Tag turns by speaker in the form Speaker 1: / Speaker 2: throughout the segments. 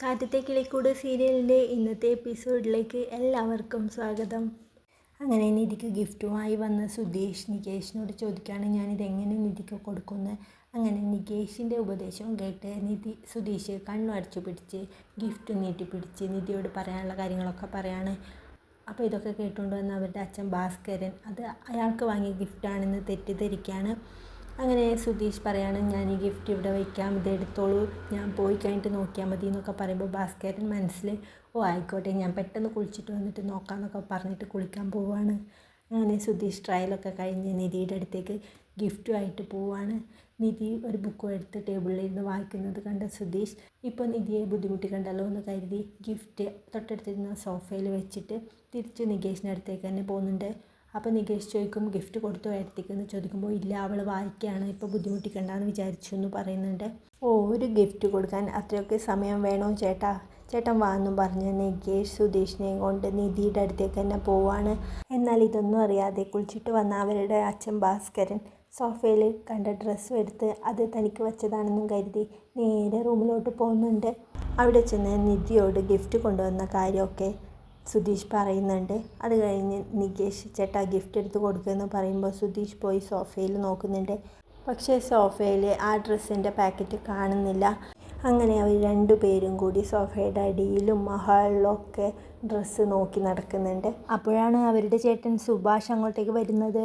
Speaker 1: കാറ്റത്തെ കിളിക്കൂട് സീരിയലിന്റെ ഇന്നത്തെ എപ്പിസോഡിലേക്ക് എല്ലാവർക്കും സ്വാഗതം. അങ്ങനെ നിധിക്ക് ഗിഫ്റ്റുമായി വന്ന സുധീഷ് നികേഷിനോട് ചോദിക്കുകയാണ് ഞാനിത് എങ്ങനെ നിധിക്ക് കൊടുക്കുന്നത് അങ്ങനെ നികേഷിന്റെ ഉപദേശം കേട്ട് നിധി സുധീഷ് കണ്ണു അടച്ചു പിടിച്ച് ഗിഫ്റ്റ് നീട്ടി പിടിച്ച് നിധിയോട് പറയാനുള്ള കാര്യങ്ങളൊക്കെ പറയാണ്. അപ്പോൾ ഇതൊക്കെ കേട്ടുകൊണ്ട് വന്ന അവരുടെ അച്ഛൻ ഭാസ്കരൻ അത് അയാൾക്ക് വാങ്ങിയ ഗിഫ്റ്റാണെന്ന് തെറ്റിദ്ധരിക്കുകയാണ് അങ്ങനെ സുധീഷ് പറയാണ് ഞാൻ ഈ ഗിഫ്റ്റ് ഇവിടെ വയ്ക്കാം ഇത് എടുത്തോളൂ ഞാൻ പോയി കഴിഞ്ഞിട്ട് നോക്കിയാൽ മതി എന്നൊക്കെ പറയുമ്പോൾ ഭാസ്കരൻ മനസ്സിൽ ഓ ആയിക്കോട്ടെ ഞാൻ പെട്ടെന്ന് കുളിച്ചിട്ട് വന്നിട്ട് നോക്കാമെന്നൊക്കെ പറഞ്ഞിട്ട് കുളിക്കാൻ പോവുകയാണ് അങ്ങനെ സുധീഷ് ട്രയലൊക്കെ കഴിഞ്ഞ് നിധിയുടെ അടുത്തേക്ക് ഗിഫ്റ്റുമായിട്ട് പോവുകയാണ് നിധി ഒരു ബുക്കും എടുത്ത് ടേബിളിലിരുന്ന് വായിക്കുന്നത് കണ്ട സുധീഷ് ഇപ്പോൾ നിധിയെ ബുദ്ധിമുട്ടി കണ്ടല്ലോ എന്ന് കരുതി ഗിഫ്റ്റ് തൊട്ടടുത്തിരുന്ന സോഫയിൽ വെച്ചിട്ട് തിരിച്ച് നികേഷിന്റെ അടുത്തേക്ക് തന്നെ പോകുന്നുണ്ട്. അപ്പോൾ നികേഷ് ചോദിക്കും ഗിഫ്റ്റ് കൊടുത്തു? എടുത്തേക്കെന്ന് ചോദിക്കുമ്പോൾ ഇല്ല അവൾ വായിക്കുകയാണ് ഇപ്പോൾ ബുദ്ധിമുട്ടിക്കണ്ടെന്ന് വിചാരിച്ചു എന്ന് പറയുന്നുണ്ട്. ഓ ഒരു ഗിഫ്റ്റ് കൊടുക്കാൻ അത്രയൊക്കെ സമയം വേണോ ചേട്ടാ? ചേട്ടൻ വാന്നും പറഞ്ഞ് നികേഷ് സുധീഷിനെയും കൊണ്ട് നിധിയുടെ അടുത്തേക്ക് തന്നെ പോവാണ്. എന്നാൽ ഇതൊന്നും അറിയാതെ കുളിച്ചിട്ട് വന്ന അവരുടെ അച്ഛൻ ഭാസ്കരൻ സോഫയിൽ കണ്ട ഡ്രസ്സും എടുത്ത് അത് തനിക്ക് വെച്ചതാണെന്നും കരുതി നേരെ റൂമിലോട്ട് പോകുന്നുണ്ട്. അവിടെ ചെന്ന് നിധിയോട് ഗിഫ്റ്റ് കൊണ്ടുവന്ന കാര്യമൊക്കെ സുധീഷ് പറയുന്നുണ്ട്. അത് കഴിഞ്ഞ് നികേഷ് ചേട്ടാ ഗിഫ്റ്റ് എടുത്ത് കൊടുക്കുമെന്ന് പറയുമ്പോൾ സുധീഷ് പോയി സോഫയിൽ നോക്കുന്നുണ്ട്. പക്ഷേ സോഫയിൽ ആ ഡ്രസ്സിന്റെ പാക്കറ്റ് കാണുന്നില്ല. അങ്ങനെ അവർ രണ്ടു പേരും കൂടി സോഫയുടെ അടിയിലും മഹാളിലൊക്കെ ഡ്രസ്സ് നോക്കി നടക്കുന്നുണ്ട്. അപ്പോഴാണ് അവരുടെ ചേട്ടൻ സുഭാഷ് അങ്ങോട്ടേക്ക് വരുന്നത്.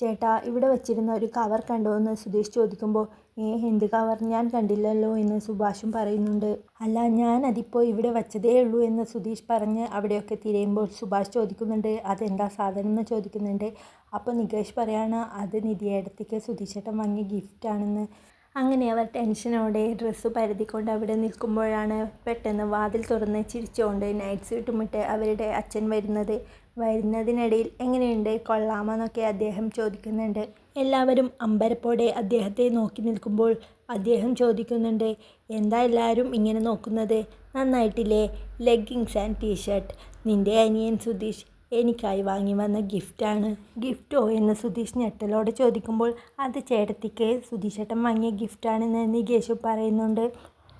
Speaker 1: ചേട്ടാ ഇവിടെ വച്ചിരുന്ന ഒരു കവർ കണ്ടോ എന്ന് സുധീഷ് ചോദിക്കുമ്പോൾ ഏ എന്ത് കവർ ഞാൻ കണ്ടില്ലല്ലോ എന്ന് സുഭാഷും പറയുന്നുണ്ട്. അല്ല ഞാൻ അതിപ്പോൾ ഇവിടെ വച്ചതേ ഉള്ളൂ എന്ന് സുധീഷ് പറഞ്ഞ് അവിടെയൊക്കെ തിരയുമ്പോൾ സുഭാഷ് ചോദിക്കുന്നുണ്ട് അതെന്താ സാധനം എന്ന് ചോദിക്കുന്നുണ്ട്. അപ്പോൾ നികേഷ് പറയാണ് അത് നിധിയേടത്തേക്ക് സുധീഷേട്ടൻ വാങ്ങിയ ഗിഫ്റ്റാണെന്ന് അങ്ങനെ അവർ ടെൻഷനോടെ ഡ്രസ്സ് പരതിക്കൊണ്ട് അവിടെ നിൽക്കുമ്പോഴാണ് പെട്ടെന്ന് വാതിൽ തുറന്ന് ചിരിച്ചുകൊണ്ട് നൈറ്റ് സ്യൂട്ടുമിട്ട് അവരുടെ അച്ഛൻ വരുന്നത്. വരുന്നതിനിടയിൽ എങ്ങനെയുണ്ട്? കൊള്ളാമെന്നൊക്കെ അദ്ദേഹം ചോദിക്കുന്നുണ്ട്. എല്ലാവരും അമ്പരപ്പോടെ അദ്ദേഹത്തെ നോക്കി നിൽക്കുമ്പോൾ അദ്ദേഹം ചോദിക്കുന്നുണ്ട് എന്താ എല്ലാവരും ഇങ്ങനെ നോക്കുന്നത്? നന്നായിട്ടില്ലേ? Leggings and T-shirt. നിന്റെ അനിയൻ സുധീഷ് എനിക്കായി വാങ്ങി വന്ന ഗിഫ്റ്റാണ് ഗിഫ്റ്റോ? എന്ന് സുധീഷ് ഞെട്ടലോടെ ചോദിക്കുമ്പോൾ അത് ചേട്ടത്തിക്ക് സുധീഷേട്ടൻ വാങ്ങിയ ഗിഫ്റ്റാണെന്ന് നികേഷ് പറയുന്നുണ്ട്.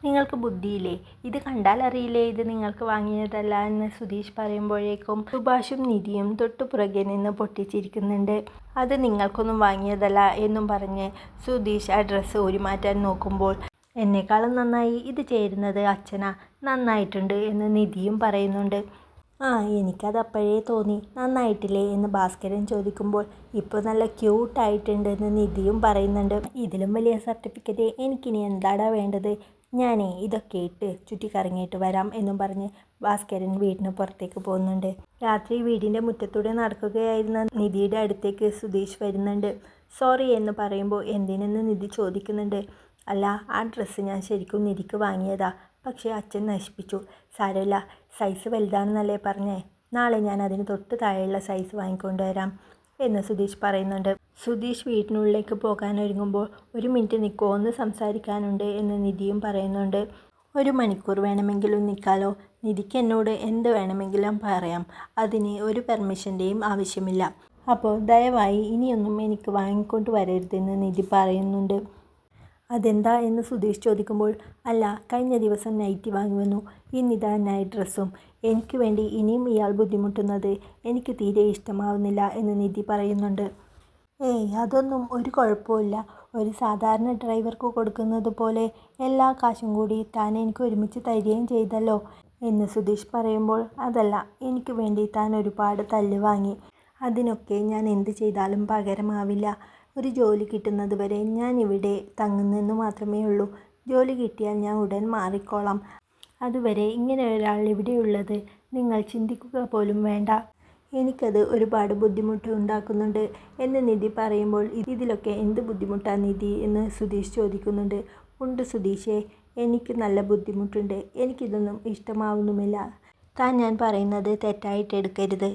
Speaker 1: നിങ്ങൾക്ക് ബുദ്ധിയില്ലേ? ഇത് കണ്ടാൽ അറിയില്ലേ? ഇത് നിങ്ങൾക്ക് വാങ്ങിയതല്ല എന്ന് സുധീഷ് പറയുമ്പോഴേക്കും സുഭാഷും നിധിയും തൊട്ടു പുറകെ നിന്ന് പൊട്ടിച്ചിരിക്കുന്നുണ്ട്. അത് നിങ്ങൾക്കൊന്നും വാങ്ങിയതല്ല എന്നും പറഞ്ഞ് സുധീഷ് ആ ഡ്രസ്സ് ഊരി മാറ്റാൻ നോക്കുമ്പോൾ എന്നെക്കാളും നന്നായി. ഇത് ചേരുന്നത് അച്ഛന. നന്നായിട്ടുണ്ട് എന്ന് നിധിയും പറയുന്നുണ്ട്. ആ എനിക്കത് അപ്പോഴേ തോന്നി. നന്നായിട്ടില്ലേ? എന്ന് ഭാസ്കരൻ ചോദിക്കുമ്പോൾ ഇപ്പോൾ നല്ല ക്യൂട്ടായിട്ടുണ്ട് എന്ന് നിധിയും പറയുന്നുണ്ട്. ഇതിലും വലിയ സർട്ടിഫിക്കറ്റ് എനിക്കിനി എന്താടാ വേണ്ടത്? ഞാനേ ഇതൊക്കെ ഇട്ട് ചുറ്റിക്കറങ്ങിയിട്ട് വരാം എന്നും പറഞ്ഞ് ഭാസ്കരൻ വീടിന് പുറത്തേക്ക് പോകുന്നുണ്ട്. രാത്രി വീടിന്റെ മുറ്റത്തൂടെ നടക്കുകയായിരുന്ന നിധിയുടെ അടുത്തേക്ക് സുധീഷ് വരുന്നുണ്ട്. സോറി എന്ന് പറയുമ്പോൾ എന്തിനെന്ന് നിധി ചോദിക്കുന്നുണ്ട്. അല്ല ആ ഡ്രസ്സ് ഞാൻ ശരിക്കും നിധിക്ക് വാങ്ങിയതാ. പക്ഷേ അച്ഛൻ നശിപ്പിച്ചു. സാരമില്ല സൈസ് വലുതാണെന്നല്ലേ പറഞ്ഞേ. നാളെ ഞാൻ അതിന് തൊട്ട് താഴെയുള്ള സൈസ് വാങ്ങിക്കൊണ്ട് വരാം. എന്ന് സുധീഷ് പറയുന്നുണ്ട്. സുധീഷ് വീട്ടിനുള്ളിലേക്ക് പോകാൻ ഒരുങ്ങുമ്പോൾ ഒരു മിനിറ്റ് നിൽക്കുമോ ഒന്ന് സംസാരിക്കാനുണ്ട് എന്ന് നിധിയും പറയുന്നുണ്ട്. ഒരു മണിക്കൂർ വേണമെങ്കിലും നിൽക്കാലോ. നിധിക്ക് എന്നോട് എന്ത് വേണമെങ്കിലും പറയാം. അതിന് ഒരു പെർമിഷന്റെയും ആവശ്യമില്ല. അപ്പോൾ ദയവായി ഇനിയൊന്നും എനിക്ക് വാങ്ങിക്കൊണ്ട് വരരുതെന്ന് നിധി പറയുന്നുണ്ട്. അതെന്താ എന്ന് സുധീഷ് ചോദിക്കുമ്പോൾ അല്ല കഴിഞ്ഞ ദിവസം നൈറ്റി വാങ്ങി വന്നു. ഇന്നിതാ നൈറ്റ് ഡ്രസ്സും. എനിക്ക് വേണ്ടി ഇനിയും ഇയാൾ ബുദ്ധിമുട്ടുന്നത് എനിക്ക് തീരെ ഇഷ്ടമാവുന്നില്ല എന്ന് നിധി പറയുന്നുണ്ട്. ഏയ് അതൊന്നും ഒരു കുഴപ്പമില്ല ഒരു സാധാരണ ഡ്രൈവർക്ക് കൊടുക്കുന്നത് പോലെ എല്ലാ കാശും കൂടി താൻ എനിക്ക് ഒരുമിച്ച് തരികയും ചെയ്തല്ലോ എന്ന് സുധീഷ് പറയുമ്പോൾ അതല്ല എനിക്ക് വേണ്ടി താൻ ഒരുപാട് തല്ല് വാങ്ങി. അതിനൊക്കെ ഞാൻ എന്ത് ചെയ്താലും പകരമാവില്ല. ഒരു ജോലി കിട്ടുന്നത് വരെ ഞാൻ ഇവിടെ തങ്ങുന്നെന്ന് മാത്രമേ ഉള്ളൂ. ജോലി കിട്ടിയാൽ ഞാൻ ഉടൻ മാറിക്കോളാം. അതുവരെ ഇങ്ങനെ ഒരാൾ എവിടെയുള്ളത് നിങ്ങൾ ചിന്തിക്കുക പോലും വേണ്ട. എനിക്കത് ഒരുപാട് ബുദ്ധിമുട്ട് ഉണ്ടാക്കുന്നുണ്ട് എന്ന് നിധി പറയുമ്പോൾ ഇതിലൊക്കെ എന്ത് ബുദ്ധിമുട്ടാണ് നിധി എന്ന് സുധീഷ് ചോദിക്കുന്നുണ്ട്. ഉണ്ട് സുധീഷേ എനിക്ക് നല്ല ബുദ്ധിമുട്ടുണ്ട്. എനിക്കിതൊന്നും ഇഷ്ടമാവുന്നുമില്ല. താൻ ഞാൻ പറയുന്നത് തെറ്റായിട്ട് എടുക്കരുത്.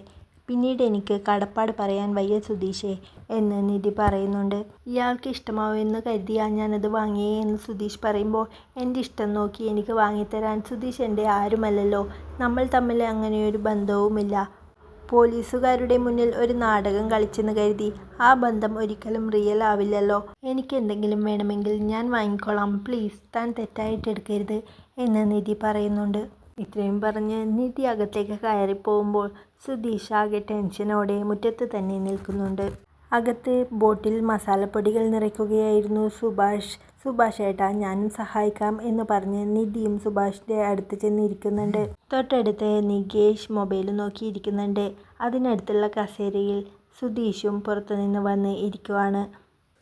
Speaker 1: പിന്നീട് എനിക്ക് കടപ്പാട് പറയാൻ വയ്യ സുധീഷേ എന്ന് നിധി പറയുന്നുണ്ട്. ഇയാൾക്ക് ഇഷ്ടമാവുമെന്ന് കരുതിയാൽ ഞാനത് വാങ്ങിയേ എന്ന് സുധീഷ് പറയുമ്പോൾ എന്റെ ഇഷ്ടം നോക്കി എനിക്ക് വാങ്ങിത്തരാൻ സുധീഷ് എന്റെ ആരുമല്ലല്ലോ. നമ്മൾ തമ്മിൽ അങ്ങനെയൊരു ബന്ധവുമില്ല. പോലീസുകാരുടെ മുന്നിൽ ഒരു നാടകം കളിച്ചെന്ന് കരുതി ആ ബന്ധം ഒരിക്കലും റിയൽ ആവില്ലല്ലോ. എനിക്ക് എന്തെങ്കിലും വേണമെങ്കിൽ ഞാൻ വാങ്ങിക്കോളാം. പ്ലീസ് താൻ തെറ്റായിട്ട് എടുക്കരുത് എന്ന് നിധി പറയുന്നുണ്ട്. ഇത്രയും പറഞ്ഞ് നിധി അകത്തേക്ക് കയറി പോകുമ്പോൾ സുധീഷ് ആകെ ടെൻഷനോടെ മുറ്റത്ത് തന്നെ നിൽക്കുന്നുണ്ട്. അകത്ത് ബോട്ടിൽ മസാലപ്പൊടികൾ നിറയ്ക്കുകയായിരുന്നു സുഭാഷ്. സുഭാഷ് ഏട്ടാ ഞാനും സഹായിക്കാം എന്ന് പറഞ്ഞ് നിധിയും സുഭാഷിന്റെ അടുത്ത് ചെന്നിരിക്കുന്നുണ്ട്. തൊട്ടടുത്ത് നികേഷ് മൊബൈൽ നോക്കിയിരിക്കുന്നുണ്ട്. അതിനടുത്തുള്ള കസേരയിൽ സുധീഷും പുറത്തുനിന്ന് വന്ന് ഇരിക്കുവാണ്.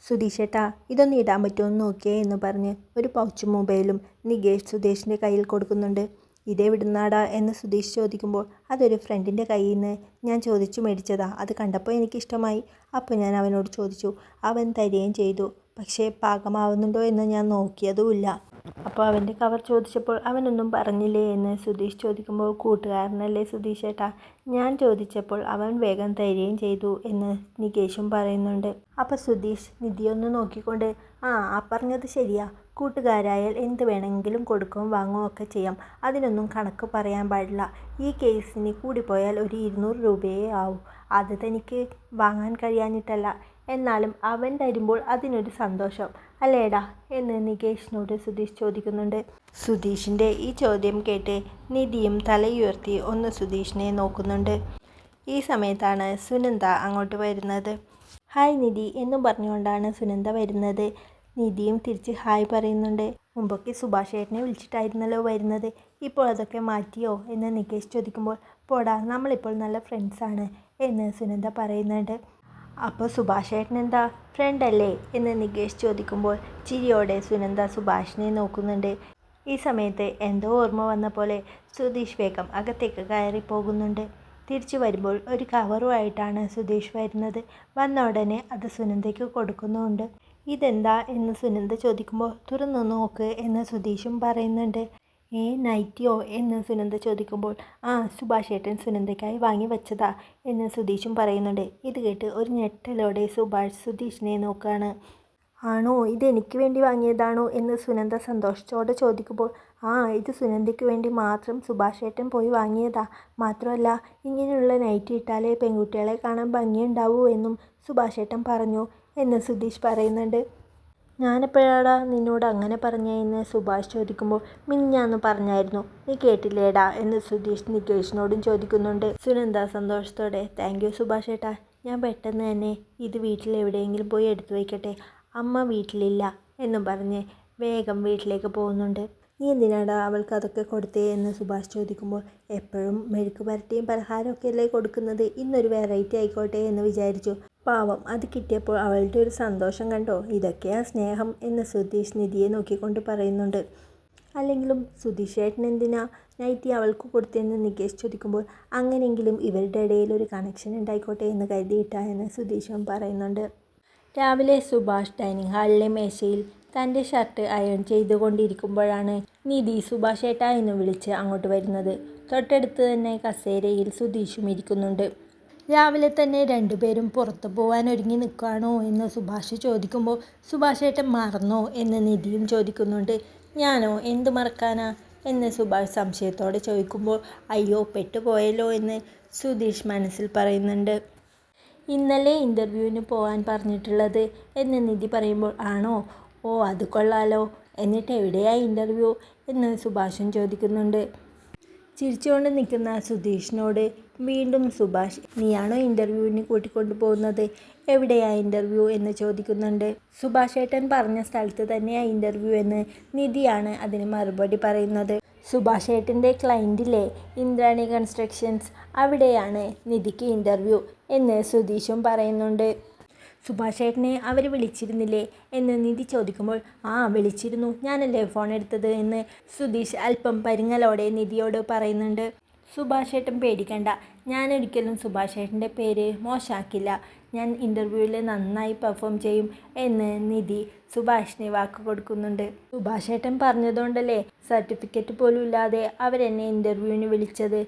Speaker 1: സുധീഷ് ഏട്ടാ ഇതൊന്ന് ഇടാൻ പറ്റുമോ? നോക്കിയേ എന്ന് പറഞ്ഞ് ഒരു പൗച്ച് മൊബൈലും നികേഷ് സുധീഷിന്റെ കയ്യിൽ കൊടുക്കുന്നുണ്ട്. ഇതെവിടുന്നാടാ എന്ന് സുധീഷ് ചോദിക്കുമ്പോൾ അതൊരു ഫ്രണ്ടിന്റെ കയ്യിൽ നിന്ന് ഞാൻ ചോദിച്ചു മേടിച്ചതാ. അത് കണ്ടപ്പോൾ എനിക്കിഷ്ടമായി. അപ്പോൾ ഞാൻ അവനോട് ചോദിച്ചു അവൻ തരികയും ചെയ്തു. പക്ഷേ പാകമാവുന്നുണ്ടോ എന്ന് ഞാൻ നോക്കിയതുമില്ല. അപ്പോൾ അവന്റെ കവർ ചോദിച്ചപ്പോൾ അവനൊന്നും പറഞ്ഞില്ലേ എന്ന് സുധീഷ് ചോദിക്കുമ്പോൾ കൂട്ടുകാരനല്ലേ സുധീഷ് ഏട്ടാ ഞാൻ ചോദിച്ചപ്പോൾ അവൻ വേഗം തരികയും ചെയ്തു എന്ന് നികേഷും പറയുന്നുണ്ട്. അപ്പോൾ സുധീഷ് നിധിയൊന്ന് നോക്കിക്കൊണ്ട് ആ ആ പറഞ്ഞത് ശരിയാ. കൂട്ടുകാരായാൽ എന്ത് വേണമെങ്കിലും കൊടുക്കുകയും വാങ്ങുകയും ഒക്കെ ചെയ്യാം. അതിനൊന്നും കണക്ക് പറയാൻ പാടില്ല. ഈ കേസിന് പോയാൽ ഒരു ഇരുന്നൂറ് രൂപയേ ആവൂ. അത് തനിക്ക് വാങ്ങാൻ കഴിയാഞ്ഞിട്ടല്ല. എന്നാലും അവൻ തരുമ്പോൾ അതിനൊരു സന്തോഷം. അല്ലേടാ? എന്ന് നികേഷിനോട് സുധീഷ് ചോദിക്കുന്നുണ്ട്. സുധീഷിന്റെ ഈ ചോദ്യം കേട്ട് നിധിയും തലയുയർത്തി ഒന്ന് സുധീഷിനെ നോക്കുന്നുണ്ട്. ഈ സമയത്താണ് സുനന്ദ അങ്ങോട്ട് വരുന്നത്. ഹായ് നിധി എന്നും പറഞ്ഞുകൊണ്ടാണ് സുനന്ദ വരുന്നത്. നിധിയും തിരിച്ച് ഹായ് പറയുന്നുണ്ട്. മുമ്പൊക്കെ സുഭാഷ് ഏട്ടനെ വിളിച്ചിട്ടായിരുന്നല്ലോ വരുന്നത്. ഇപ്പോൾ അതൊക്കെ മാറ്റിയോ എന്ന് നികേഷ് ചോദിക്കുമ്പോൾ പോടാ നമ്മളിപ്പോൾ നല്ല ഫ്രണ്ട്സാണ് എന്ന് സുനന്ദ പറയുന്നുണ്ട്. അപ്പോൾ സുഭാഷ് ഏട്ടൻ എന്താ ഫ്രണ്ട് അല്ലേ എന്ന് നികേഷ് ചോദിക്കുമ്പോൾ ചിരിയോടെ സുനന്ദ സുഭാഷിനെ നോക്കുന്നുണ്ട്. ഈ സമയത്ത് എന്തോ ഓർമ്മ വന്ന പോലെ സുധീഷ് വേഗം അകത്തേക്ക് കയറി പോകുന്നുണ്ട്. തിരിച്ചു വരുമ്പോൾ ഒരു കവറുമായിട്ടാണ് സുധീഷ് വരുന്നത്. വന്ന ഉടനെ അത് സുനന്ദയ്ക്ക് കൊടുക്കുന്നുമുണ്ട്. ഇതെന്താ എന്ന് സുനന്ദ ചോദിക്കുമ്പോൾ തുറന്നു നോക്ക് എന്ന് സുധീഷും പറയുന്നുണ്ട്. ഏ നൈറ്റിയോ എന്ന് സുനന്ദ ചോദിക്കുമ്പോൾ ആ സുഭാഷേട്ടൻ സുനന്ദയ്ക്കായി വാങ്ങി വെച്ചതാ എന്ന് സുധീഷും പറയുന്നുണ്ട്. ഇത് കേട്ട് ഒരു ഞെട്ടലോടെ സുഭാഷ് സുധീഷിനെ നോക്കുകയാണ് ആണോ ഇത് എനിക്ക് വേണ്ടി വാങ്ങിയതാണോ എന്ന് സുനന്ദ സന്തോഷത്തോടെ ചോദിക്കുമ്പോൾ ആ ഇത് സുനന്ദയ്ക്ക് വേണ്ടി മാത്രം സുഭാഷേട്ടൻ പോയി വാങ്ങിയതാ. മാത്രമല്ല ഇങ്ങനെയുള്ള നൈറ്റി ഇട്ടാലേ പെൺകുട്ടികളെ കാണാൻ ഭംഗിയുണ്ടാവൂ എന്നും സുഭാഷേട്ടൻ പറഞ്ഞു. എന്ന് സുധീഷ് പറയുന്നുണ്ട്. ഞാനെപ്പോഴാടാ നിന്നോട് അങ്ങനെ പറഞ്ഞതെന്ന് സുഭാഷ് ചോദിക്കുമ്പോൾ മിന്നാന്ന് പറഞ്ഞായിരുന്നു. നീ കേട്ടില്ലേടാ? എന്ന് സുധീഷ് നികേഷിനോടും ചോദിക്കുന്നുണ്ട്. സുനന്ദ സന്തോഷത്തോടെ. താങ്ക് യു സുഭാഷ് ഏട്ടാ. ഞാൻ പെട്ടെന്ന് തന്നെ ഇത് വീട്ടിൽ എവിടെയെങ്കിലും പോയി എടുത്തു വയ്ക്കട്ടെ? അമ്മ വീട്ടിലില്ല എന്നും പറഞ്ഞ് വേഗം വീട്ടിലേക്ക് പോകുന്നുണ്ട്. നീ എന്തിനാടാ അവൾക്ക് അതൊക്കെ കൊടുത്തേ എന്ന് സുഭാഷ് ചോദിക്കുമ്പോൾ എപ്പോഴും മെഴുക്ക് പരട്ടിയും പലഹാരമൊക്കെ അല്ലേ കൊടുക്കുന്നത്? ഇന്നൊരു വെറൈറ്റി ആയിക്കോട്ടെ എന്ന് വിചാരിച്ചു. പാവം അത് കിട്ടിയപ്പോൾ അവളുടെ ഒരു സന്തോഷം കണ്ടോ? ഇതൊക്കെയാ സ്നേഹം എന്ന് സുധീഷ് നിധിയെ നോക്കിക്കൊണ്ട് പറയുന്നുണ്ട്. അല്ലെങ്കിലും സുധീഷ് ഏട്ടൻ എന്തിനാ നൈറ്റി അവൾക്ക് കൊടുത്തതെന്ന് നികേഷ് ചോദിക്കുമ്പോൾ അങ്ങനെയെങ്കിലും ഇവരുടെ ഇടയിൽ ഒരു കണക്ഷൻ ഉണ്ടായിക്കോട്ടെ എന്ന് കരുതിയിട്ടാ എന്ന് സുധീഷും പറയുന്നുണ്ട്. രാവിലെ സുഭാഷ് ഡൈനിങ് ഹാളിലെ മേശയിൽ തന്റെ ഷർട്ട് അയൺ ചെയ്തുകൊണ്ടിരിക്കുമ്പോഴാണ് നിധി സുഭാഷേട്ട എന്ന് വിളിച്ച് അങ്ങോട്ട് വരുന്നത്. തൊട്ടടുത്ത് തന്നെ കസേരയിൽ സുധീഷും ഇരിക്കുന്നുണ്ട്. രാവിലെ തന്നെ രണ്ടുപേരും പുറത്തു പോകാൻ ഒരുങ്ങി നിൽക്കുകയാണോ എന്ന് സുഭാഷ് ചോദിക്കുമ്പോൾ സുഭാഷേട്ടൻ മറന്നോ എന്ന് നിധിയും ചോദിക്കുന്നുണ്ട്. ഞാനോ? എന്ത് മറക്കാനാ? എന്ന് സുഭാഷ് സംശയത്തോടെ ചോദിക്കുമ്പോൾ അയ്യോ പെട്ടുപോയല്ലോ എന്ന് സുധീഷ് മനസ്സിൽ പറയുന്നുണ്ട്. ഇന്നലെ ഇന്റർവ്യൂവിന് പോകാൻ പറഞ്ഞിട്ടുള്ളത് എന്ന് നിധി പറയുമ്പോൾ ആണോ? ഓ അത് കൊള്ളാലോ. എന്നിട്ട് എവിടെയാ ഇന്റർവ്യൂ എന്ന് സുഭാഷൻ ചോദിക്കുന്നുണ്ട്. ചിരിച്ചുകൊണ്ട് നിൽക്കുന്ന സുധീഷിനോട് വീണ്ടും സുഭാഷ് നീയാണോ ഇന്റർവ്യൂവിന് കൂട്ടിക്കൊണ്ടു പോകുന്നത് എവിടെയാ ഇന്റർവ്യൂ എന്ന് ചോദിക്കുന്നുണ്ട്. സുഭാഷ് ഏട്ടൻ പറഞ്ഞ സ്ഥലത്ത് തന്നെയാ ഇന്റർവ്യൂ എന്ന് നിധിയാണ് അതിന് മറുപടി പറയുന്നത്. സുഭാഷ് ഏട്ടന്റെ ക്ലയന്റിലെ ഇന്ദ്രാണി കൺസ്ട്രക്ഷൻസ് അവിടെയാണ് നിധിക്ക് ഇന്റർവ്യൂ എന്ന് സുധീഷും പറയുന്നുണ്ട്. സുഭാഷ് ഏട്ടനെ അവർ വിളിച്ചിരുന്നില്ലേ എന്ന് നിധി ചോദിക്കുമ്പോൾ ആ വിളിച്ചിരുന്നു. ഞാനല്ലേ ഫോൺ എടുത്തത്? എന്ന് സുധീഷ് അല്പം പരിങ്ങലോടെ നിധിയോട് പറയുന്നുണ്ട്. സുഭാഷേട്ടൻ പേടിക്കണ്ട. ഞാൻ ഒരിക്കലും സുഭാഷേട്ടന്റെ പേര് മോശമാക്കില്ല ഞാൻ ഇന്റർവ്യൂവിൽ നന്നായി പെർഫോം ചെയ്യും എന്ന് നിധി സുഭാഷിനെ വാക്ക് കൊടുക്കുന്നുണ്ട്. സുഭാഷേട്ടൻ പറഞ്ഞതുകൊണ്ടല്ലേ സർട്ടിഫിക്കറ്റ് പോലും ഇല്ലാതെ അവരെന്നെ ഇന്റർവ്യൂവിന് വിളിച്ചത്?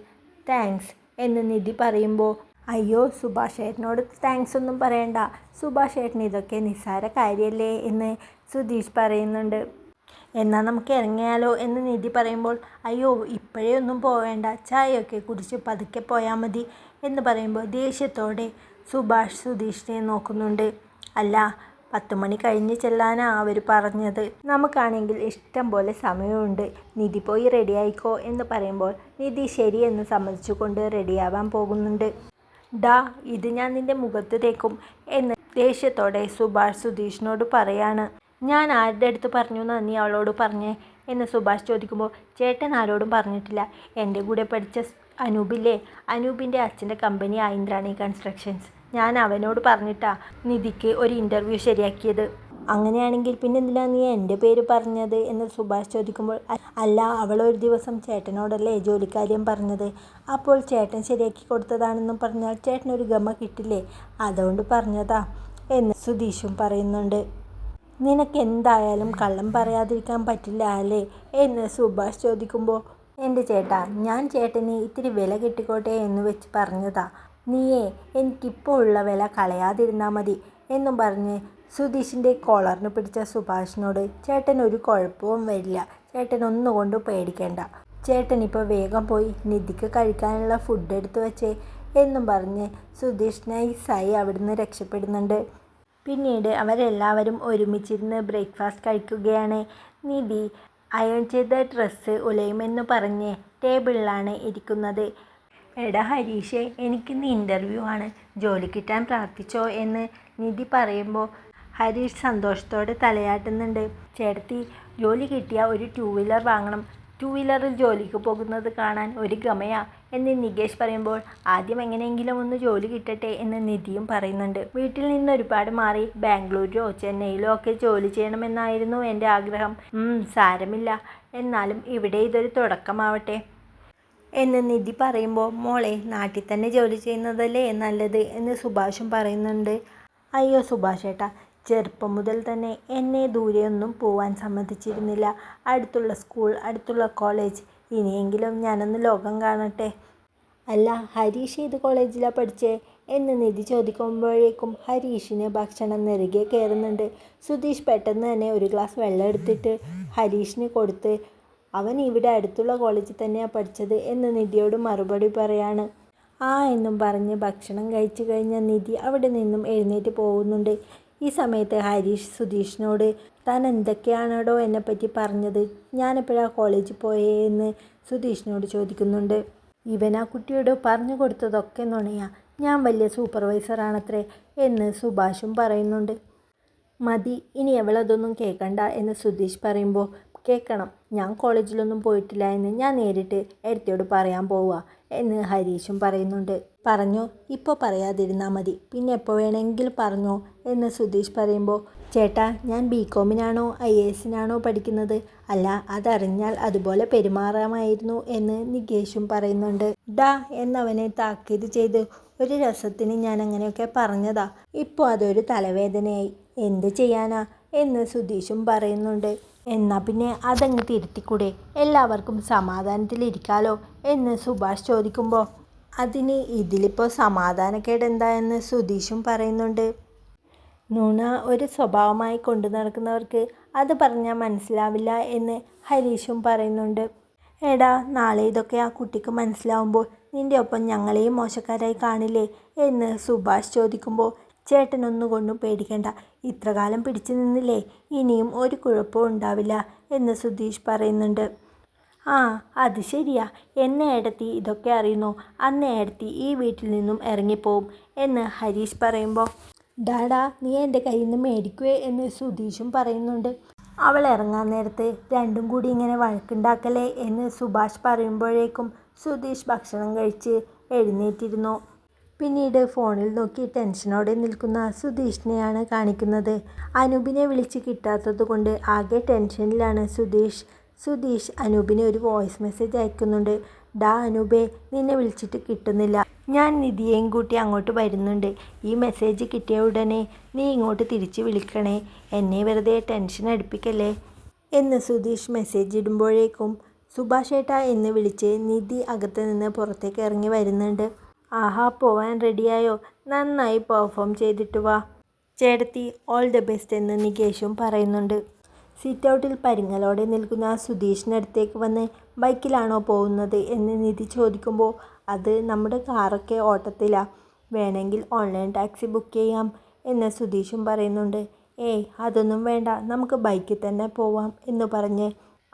Speaker 1: താങ്ക്സ് എന്ന് നിധി പറയുമ്പോൾ അയ്യോ സുഭാഷ് ഏട്ടനോട് താങ്ക്സ് ഒന്നും പറയണ്ട. സുഭാഷ് ഏട്ടൻ ഇതൊക്കെ നിസ്സാര കാര്യമല്ലേ എന്ന് സുധീഷ് പറയുന്നുണ്ട്. എന്നാൽ നമുക്ക് ഇറങ്ങിയാലോ എന്ന് നിധി പറയുമ്പോൾ അയ്യോ ഇപ്പോഴേ ഒന്നും പോവേണ്ട. ചായയൊക്കെ കുടിച്ച് പതുക്കെ പോയാൽ മതി എന്ന് പറയുമ്പോൾ ദേഷ്യത്തോടെ സുഭാഷ് സുധീഷിനെ നോക്കുന്നുണ്ട്. അല്ല പത്ത് മണി കഴിഞ്ഞ് ചെല്ലാനാണ് അവർ പറഞ്ഞത്. നമുക്കാണെങ്കിൽ ഇഷ്ടം പോലെ സമയമുണ്ട്. നിധി പോയി റെഡിയായിക്കോ എന്ന് പറയുമ്പോൾ നിധി ശരിയെന്ന് സമ്മതിച്ചുകൊണ്ട് റെഡിയാവാൻ പോകുന്നുണ്ട്. ഡാ ഇത് ഞാൻ നിന്റെ മുഖത്ത് തേക്കും എന്ന് ദേഷ്യത്തോടെ സുഭാഷ് സുധീഷിനോട് പറയാണ്. ഞാൻ ആരുടെ അടുത്ത് പറഞ്ഞു നന്ദി അവളോട് പറഞ്ഞേ എന്ന് സുഭാഷ് ചോദിക്കുമ്പോൾ ചേട്ടൻ ആരോടും പറഞ്ഞിട്ടില്ല. എന്റെ കൂടെ പഠിച്ച അനൂപില്ലേ? അനൂപിന്റെ അച്ഛന്റെ കമ്പനി ഇന്ദ്രാണി കൺസ്ട്രക്ഷൻസ്. ഞാൻ അവനോട് പറഞ്ഞിട്ടാ നിധിക്ക് ഒരു ഇന്റർവ്യൂ ശരിയാക്കിയത്. അങ്ങനെയാണെങ്കിൽ പിന്നെ എന്തിനാണ് നീ എന്റെ പേര് പറഞ്ഞത് എന്ന് സുഭാഷ് ചോദിക്കുമ്പോൾ അല്ല അവൾ ഒരു ദിവസം ചേട്ടനോടല്ലേ ജോലിക്കാര്യം പറഞ്ഞത്? അപ്പോൾ ചേട്ടൻ ശരിയാക്കി കൊടുത്തതാണെന്നും പറഞ്ഞാൽ ചേട്ടനൊരു ഗമ കിട്ടില്ലേ? അതുകൊണ്ട് പറഞ്ഞതാ എന്ന് സുധീഷും പറയുന്നുണ്ട്. നിനക്ക് എന്തായാലും കള്ളം പറയാതിരിക്കാൻ പറ്റില്ല അല്ലേ? എന്ന് സുഭാഷ് ചോദിക്കുമ്പോൾ എന്റെ ചേട്ടാ ഞാൻ ചേട്ടന് ഇത്തിരി വില കിട്ടിക്കോട്ടെ എന്ന് വെച്ച് പറഞ്ഞതാ. നീയേ എനിക്കിപ്പോൾ ഉള്ള വില കളയാതിരുന്നാൽ മതി എന്നും പറഞ്ഞ് സുധീഷിന്റെ കോളറിന് പിടിച്ച സുഭാഷിനോട് ചേട്ടൻ ഒരു കുഴപ്പവും വരില്ല. ചേട്ടൻ ഒന്നുകൊണ്ട് പേടിക്കേണ്ട. ചേട്ടൻ ഇപ്പോൾ വേഗം പോയി നിധിക്ക് കഴിക്കാനുള്ള ഫുഡ് എടുത്തു വെച്ചേ എന്നും പറഞ്ഞ് സുധീഷ് നൈസായി അവിടുന്ന് രക്ഷപ്പെടുന്നുണ്ട്. പിന്നീട് അവരെല്ലാവരും ഒരുമിച്ചിരുന്ന് ബ്രേക്ക്ഫാസ്റ്റ് കഴിക്കുകയാണ്. നിധി അയൺ ചെയ്ത ഡ്രസ്സ് ഉലയുമെന്ന് പറഞ്ഞ് ടേബിളിലാണ് ഇരിക്കുന്നത്. എടാ ഹരീഷേ എനിക്കിന്ന് ഇന്റർവ്യൂ ആണ്. ജോലി കിട്ടാൻ പ്രാർത്ഥിച്ചോ എന്ന് നിധി പറയുമ്പോൾ ഹരീഷ് സന്തോഷത്തോടെ തലയാട്ടുന്നുണ്ട്. ചേട്ടത്തി ജോലി കിട്ടിയ ഒരു ടൂ വീലർ വാങ്ങണം. ടൂ വീലറിൽ ജോലിക്ക് പോകുന്നത് കാണാൻ ഒരു ഗമയാ എന്ന് നികേഷ് പറയുമ്പോൾ ആദ്യം എങ്ങനെയെങ്കിലും ഒന്ന് ജോലി കിട്ടട്ടെ എന്ന് നിധിയും പറയുന്നുണ്ട്. വീട്ടിൽ നിന്ന് ഒരുപാട് മാറി ബാംഗ്ലൂരിലോ ചെന്നൈയിലോ ഒക്കെ ജോലി ചെയ്യണമെന്നായിരുന്നു എന്റെ ആഗ്രഹം. സാരമില്ല. എന്നാലും ഇവിടെ ഇതൊരു തുടക്കമാവട്ടെ എന്ന് നിധി പറയുമ്പോൾ മോളെ നാട്ടിൽ തന്നെ ജോലി ചെയ്യുന്നതല്ലേ നല്ലത് എന്ന് സുഭാഷും പറയുന്നുണ്ട്. അയ്യോ സുഭാഷ് ഏട്ടാ ചെറുപ്പം മുതൽ തന്നെ എന്നെ ദൂരെയൊന്നും പോവാൻ സമ്മതിച്ചിരുന്നില്ല. അടുത്തുള്ള സ്കൂൾ അടുത്തുള്ള കോളേജ് ഇനിയെങ്കിലും ഞാനൊന്ന് ലോകം കാണട്ടെ. അല്ല ഹരീഷ് ഏത് കോളേജിലാണ് പഠിച്ചേ? എന്ന് നിധി ചോദിക്കുമ്പോഴേക്കും ഹരീഷിന് ഭക്ഷണം നെറുകെ കയറുന്നുണ്ട്. സുധീഷ് പെട്ടെന്ന് തന്നെ ഒരു ഗ്ലാസ് വെള്ളം എടുത്തിട്ട് ഹരീഷിന് കൊടുത്ത് അവൻ ഇവിടെ അടുത്തുള്ള കോളേജിൽ തന്നെയാണ് പഠിച്ചത് എന്ന് നിധിയോട് മറുപടി പറയാണ്. ആ എന്നും പറഞ്ഞ് ഭക്ഷണം കഴിച്ചു കഴിഞ്ഞ നിധി അവിടെ നിന്നും എഴുന്നേറ്റ് പോകുന്നുണ്ട്. ഈ സമയത്ത് ഹരീഷ് സുധീഷിനോട് താൻ എന്തൊക്കെയാണോടോ എന്നെപ്പറ്റി പറഞ്ഞത്? ഞാനെപ്പോഴാണ് കോളേജിൽ പോയേ എന്ന് സുധീഷിനോട് ചോദിക്കുന്നുണ്ട്. ഇവൻ ആ കുട്ടിയോട് പറഞ്ഞു കൊടുത്തതൊക്കെ നുണയാ. ഞാൻ വലിയ സൂപ്പർവൈസറാണത്രേ എന്ന് സുഭാഷും പറയുന്നുണ്ട്. മതി ഇനി അവളതൊന്നും കേൾക്കണ്ട എന്ന് സുധീഷ് പറയുമ്പോൾ കേൾക്കണം ഞാൻ കോളേജിലൊന്നും പോയിട്ടില്ല എന്ന് ഞാൻ നേരിട്ട് എടുത്തയോട് പറയാൻ പോവുക എന്ന് ഹരീഷും പറയുന്നുണ്ട്. പറഞ്ഞു ഇപ്പോൾ പറയാതിരുന്നാൽ മതി. പിന്നെ എപ്പോൾ വേണമെങ്കിലും പറഞ്ഞോ? എന്ന് സുധീഷ് പറയുമ്പോൾ ചേട്ടാ ഞാൻ ബി കോമിനാണോ ഐ എസിനാണോ പഠിക്കുന്നത്? അല്ല അതറിഞ്ഞാൽ അതുപോലെ പെരുമാറാമായിരുന്നു എന്ന് നികേഷും പറയുന്നുണ്ട്. ഡാ എന്നവനെ താക്കീത് ചെയ്ത് ഒരു രസത്തിന് ഞാൻ അങ്ങനെയൊക്കെ പറഞ്ഞതാ. ഇപ്പോൾ അതൊരു തലവേദനയായി. എന്ത് ചെയ്യാനാ? എന്ന് സുധീഷും പറയുന്നുണ്ട്. എന്നാൽ പിന്നെ അതങ്ങ് തിരുത്തിക്കൂടെ? എല്ലാവർക്കും സമാധാനത്തിലിരിക്കാലോ എന്ന് സുഭാഷ് ചോദിക്കുമ്പോൾ അതിന് ഇതിലിപ്പോൾ സമാധാനക്കേട് എന്താ എന്ന് സുധീഷും പറയുന്നുണ്ട്. നുണ ഒരു സ്വഭാവമായി കൊണ്ടു നടക്കുന്നവർക്ക് അത് പറഞ്ഞാൽ മനസ്സിലാവില്ല എന്ന് ഹരീഷും പറയുന്നുണ്ട്. എടാ നാളെ ഇതൊക്കെ ആ കുട്ടിക്ക് മനസ്സിലാവുമ്പോൾ നിന്റെ ഒപ്പം ഞങ്ങളെയും മോശക്കാരായി കാണില്ലേ? എന്ന് സുഭാഷ് ചോദിക്കുമ്പോൾ ചേട്ടനൊന്നുകൊണ്ടും പേടിക്കണ്ട. ഇത്രകാലം പിടിച്ചു നിന്നില്ലേ? ഇനിയും ഒരു കുഴപ്പവും ഉണ്ടാവില്ല എന്ന് സുധീഷ് പറയുന്നുണ്ട്. ആ അത് ശരിയാ. എന്നെ ഏടത്തി ഇതൊക്കെ അറിയുന്നു? അന്ന് ഏടത്തി ഈ വീട്ടിൽ നിന്നും ഇറങ്ങിപ്പോവും എന്ന് ഹരീഷ് പറയുമ്പോൾ ഡാഡാ നീ എന്റെ കയ്യിൽ നിന്ന് മേടിക്കുവേ എന്ന് സുധീഷും പറയുന്നുണ്ട്. അവൾ ഇറങ്ങാൻ നേരത്ത് രണ്ടും കൂടി ഇങ്ങനെ വഴക്കുണ്ടാക്കലേ എന്ന് സുഭാഷ് പറയുമ്പോഴേക്കും സുധീഷ് ഭക്ഷണം കഴിച്ച് എഴുന്നേറ്റിരുന്നു. പിന്നീട് ഫോണിൽ നോക്കി ടെൻഷനോടെ നിൽക്കുന്ന സുധീഷിനെയാണ് കാണിക്കുന്നത്. അനൂപിനെ വിളിച്ച് കിട്ടാത്തത് കൊണ്ട് ആകെ ടെൻഷനിലാണ് സുധീഷ്. സുധീഷ് അനൂപിന് ഒരു വോയിസ് മെസ്സേജ് അയക്കുന്നുണ്ട്. ഡാ അനൂപേ നിന്നെ വിളിച്ചിട്ട് കിട്ടുന്നില്ല. ഞാൻ നിധിയെയും കൂട്ടി അങ്ങോട്ട് വരുന്നുണ്ട്. ഈ മെസ്സേജ് കിട്ടിയ ഉടനെ നീ ഇങ്ങോട്ട് തിരിച്ച് വിളിക്കണേ. എന്നെ വെറുതെ ടെൻഷൻ അടുപ്പിക്കല്ലേ? എന്ന് സുധീഷ് മെസ്സേജ് ഇടുമ്പോഴേക്കും സുഭാഷേട്ട എന്ന് വിളിച്ച് നിധി അകത്ത് നിന്ന് പുറത്തേക്ക് ഇറങ്ങി വരുന്നുണ്ട്. ആഹാ പോവാൻ റെഡിയായോ? നന്നായി പെർഫോം ചെയ്തിട്ട് വാ. ചേട്ടത്തി ഓൾ ദ ബെസ്റ്റ് എന്ന് നികേഷും പറയുന്നുണ്ട്. സിറ്റ് ഔട്ടിൽ പരിങ്ങലോടെ നിൽക്കുന്ന സുധീഷിനടുത്തേക്ക് വന്ന് ബൈക്കിലാണോ പോകുന്നത്? എന്ന് നിധി ചോദിക്കുമ്പോൾ അത് നമ്മുടെ കാറൊക്കെ ഓട്ടത്തിലാണ് വേണമെങ്കിൽ ഓൺലൈൻ ടാക്സി ബുക്ക് ചെയ്യാം എന്ന് സുധീഷും പറയുന്നുണ്ട്. ഏയ് അതൊന്നും വേണ്ട. നമുക്ക് ബൈക്കിൽ തന്നെ പോവാം എന്ന് പറഞ്ഞ്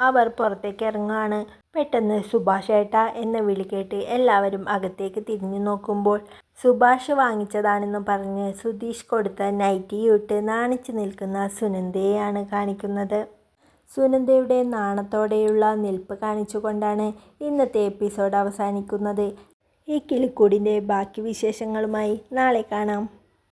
Speaker 1: അവർ പുറത്തേക്ക് ഇറങ്ങുകയാണ്. പെട്ടെന്ന് സുഭാഷ് ഏട്ട എന്ന വിളി കേട്ട് എല്ലാവരും അകത്തേക്ക് തിരിഞ്ഞു നോക്കുമ്പോൾ സുഭാഷ് വാങ്ങിച്ചതാണെന്ന് പറഞ്ഞ് സുധീഷ് കൊടുത്ത നൈറ്റിയിട്ട് നാണിച്ചു നിൽക്കുന്ന സുനന്ദയെയാണ് കാണിക്കുന്നത്. സുനന്ദയുടെ നാണത്തോടെയുള്ള നിൽപ്പ് കാണിച്ചുകൊണ്ടാണ് ഇന്നത്തെ എപ്പിസോഡ് അവസാനിക്കുന്നത്. ഈ കിളിക്കൂടിന്റെ ബാക്കി വിശേഷങ്ങളുമായി നാളെ കാണാം.